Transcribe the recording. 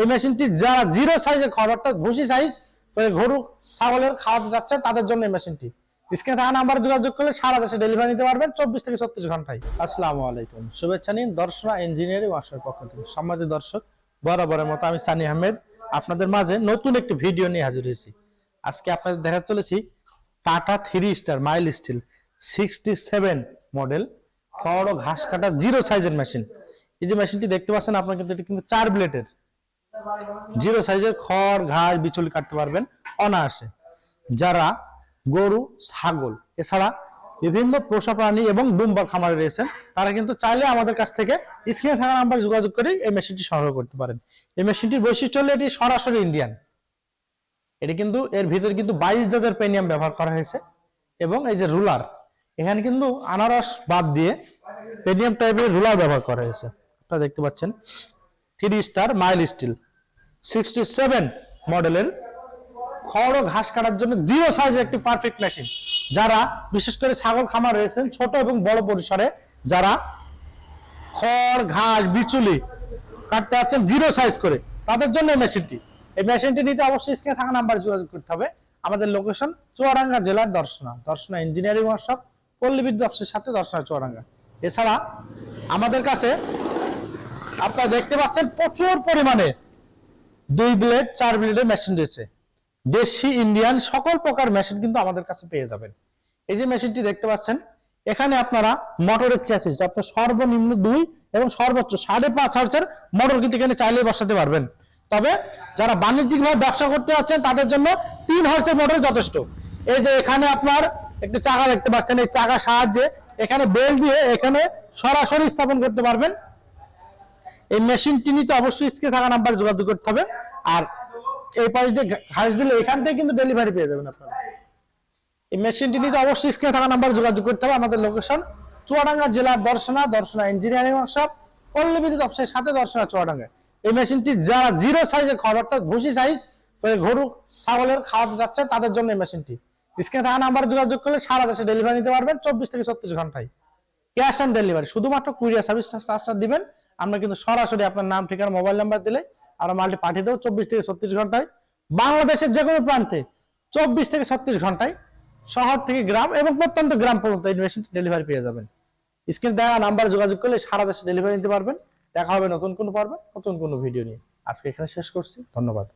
এই মেশিনটি যারা জিরো সাইজের খাবার অর্থাৎ ভুসি সাইজ গরু, ছাগলের খাওয়াতে যাচ্ছে, তাদের জন্য এই মেশিনটি। স্ক্রিনে থাকা নাম্বার যোগাযোগ করলে সারা দেশে ডেলিভারি নিতে পারবেন চব্বিশ থেকে ছত্রিশ ঘন্টায়। আসসালামু আলাইকুম। শুভেচ্ছা নিন দর্শনা ইঞ্জিনিয়ারিং ওয়ার্কশপের পক্ষ থেকে। সম্মানিত দর্শক, বরাবরের মতো আমি সানি আহমেদ। আপনাদের মাঝে নতুন একটি ভিডিও নিয়ে হাজির হয়েছি। আজকে আপনাদের দেখা চলেছি Tata three star mild steel sixty seven model বড় ঘাস কাটা জিরো সাইজের মেশিন এই যে মেশিনটি দেখতে পাচ্ছেন, আপনার কিন্তু এটি কিন্তু চার ব্লেডের জিরো সাইজের খড় ঘাস বিচুলি কাটতে পারবেন অনায়াসে। যারা গরু, ছাগল, এছাড়া বিভিন্ন পোষা প্রাণী এবং ডুম্বার খামারে রয়েছেন, তারা কিন্তু চাইলে আমাদের কাছ থেকে স্ক্রিনে থাকা নাম্বার যোগাযোগ করে এই মেশিনটি সংগ্রহ করতে পারেন। এই মেশিনটির বৈশিষ্ট্য হলো এটি সরাসরি ইন্ডিয়ান এটি কিন্তু এর ভিতরে কিন্তু বাইশ হাজার পেনিয়াম ব্যবহার করা হয়েছে এবং এই যে রুলার, এখানে কিন্তু আনারস বাদ দিয়ে পেনিয়াম টাইপের রুলার ব্যবহার করা হয়েছে। আপনারা দেখতে পাচ্ছেন three star mild steel sixty seven মডেলের খড় ও ঘাস কাটার জন্য জিরো সাইজের একটি পারফেক্ট মেশিন যারা, বিশেষ করে ছাগল খামার রয়েছেন, ছোট এবং বড় পরিসরে যারা খড়, ঘাস, বিচুলি কাটতে যাচ্ছেন জিরো সাইজ করে, তাদের জন্য মেশিনটি এই মেশিনটি নিতে অবশ্যই স্ক্রিনে থাকা নাম্বার যোগাযোগ করতে হবে। আমাদের লোকেশন চুয়াডাঙ্গা জেলার দর্শনা। দর্শনা ইঞ্জিনিয়ারিং ওয়ার্কশপ পল্লী বিদ্যুৎ অফিসের সাথে দর্শনা চুয়াডাঙ্গা। এছাড়া আমাদের কাছে আপনারা দেখতে পাচ্ছেন প্রচুর পরিমাণে দুই ব্লেড চার ব্লেডের মেশিন রয়েছে। দেশি ইন্ডিয়ান সকল প্রকার মেশিন কিন্তু আমাদের কাছে পেয়ে যাবেন। এই যে মেশিনটি দেখতে পাচ্ছেন, এখানে আপনারা মোটরের চ্যাসিস আপনার সর্বনিম্ন দুই এবং সর্বোচ্চ সাড়ে পাঁচ হার্সের মোটর কিন্তু এখানে চাইলে বসাতে পারবেন। তবে যারা বাণিজ্যিকভাবে ব্যবসা করতে যাচ্ছেন, তাদের জন্য তিন হার্সের মোটর যথেষ্ট। এই যে এখানে আপনার একটি চাকা দেখতে পাচ্ছেন, এই চাকা সাহায্যে এখানে বেল দিয়ে এখানে সরাসরি স্থাপন করতে পারবেন। এই মেশিনটি নিতে অবশ্যই স্ক্রিনে থাকা নাম্বার যোগাযোগ করতে হবে। আর এই পাশ দিয়ে ঘাস দিলে এখান থেকে কিন্তু ডেলিভারি পেয়ে যাবেন আপনারা। এই মেশিনটি নিতে অবশ্যই স্ক্রিনে থাকা নাম্বার যোগাযোগ করতে হবে আমাদের লোকেশন চুয়াডাঙ্গা জেলার দর্শনা দর্শনা ইঞ্জিনিয়ারিং ওয়ার্কশপ পল্লী বিদ্যুৎ অফিসের সাথে দর্শনা চুয়াডাঙ্গা। এই মেশিনটি যারা জিরো সাইজের খাবার, অর্থাৎ ভুসি সাইজ গরু, ছাগলের খাওয়াতে যাচ্ছে, তাদের জন্য এই মেশিনটি স্ক্রিনে থাকা নাম্বার যোগাযোগ করলে সারা দেশে ডেলিভারি নিতে পারবেন, চব্বিশ থেকে ছত্রিশ ঘন্টায়। Cash on delivery. শুধুমাত্র কুরিয়ার সার্ভিস চার্জটা দিবেন। আমরা কিন্তু সরাসরি আপনার নাম, ঠিকানা, মোবাইল নাম্বার দিলে আমরা মালটি পাঠিয়ে দেবো চব্বিশ থেকে ছত্রিশ ঘন্টায়। বাংলাদেশের যে কোনো প্রান্তে চব্বিশ থেকে ছত্রিশ ঘন্টায় শহর থেকে গ্রাম এবং প্রত্যন্ত গ্রাম পর্যন্ত এই ডেলিভারি পেয়ে যাবেন। স্ক্রিন দেওয়া নাম্বার যোগাযোগ করলে সারা দেশে ডেলিভারি নিতে পারবেন। দেখা হবে নতুন কোনো পর্বে, নতুন কোনো ভিডিও নিয়ে। আজকে এখানে শেষ করছি। ধন্যবাদ।